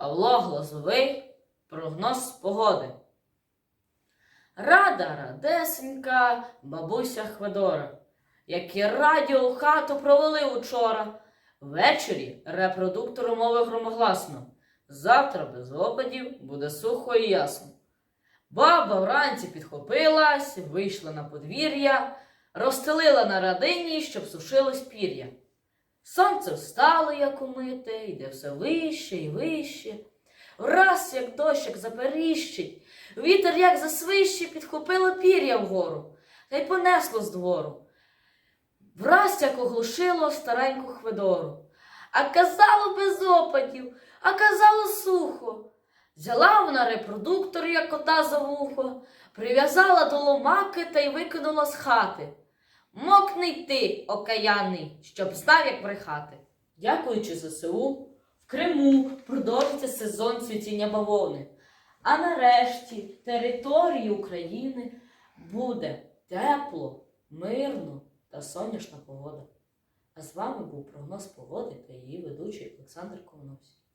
Павло Глазовий, прогноз погоди. Рада радесенька, бабуся Хведора, які радіо в хату провели учора. Ввечері репродуктор умовив громогласно. Завтра без опадів буде сухо і ясно. Баба вранці підхопилась, вийшла на подвір'я, розстелила на радині, щоб сушилось пір'я. Сонце встало, як умите, йде все вище і вище. Враз, як дощик заперіщить, вітер, як засвище, підхопило пір'я вгору, та й понесло з двору. Враз, як оглушило стареньку хведору. А казало без опадів, а казало сухо. Взяла вона репродуктор, як кота за вухо, прив'язала до ломаки та й викинула з хати. Мокний ти, окаянний, щоб знав, як брехати. Дякуючи ЗСУ, в Криму продовжиться сезон цвітіння бавовни. А нарешті території України буде тепло, мирно та сонячна погода. А з вами був прогноз погоди та її ведучий Олександр Ковновський.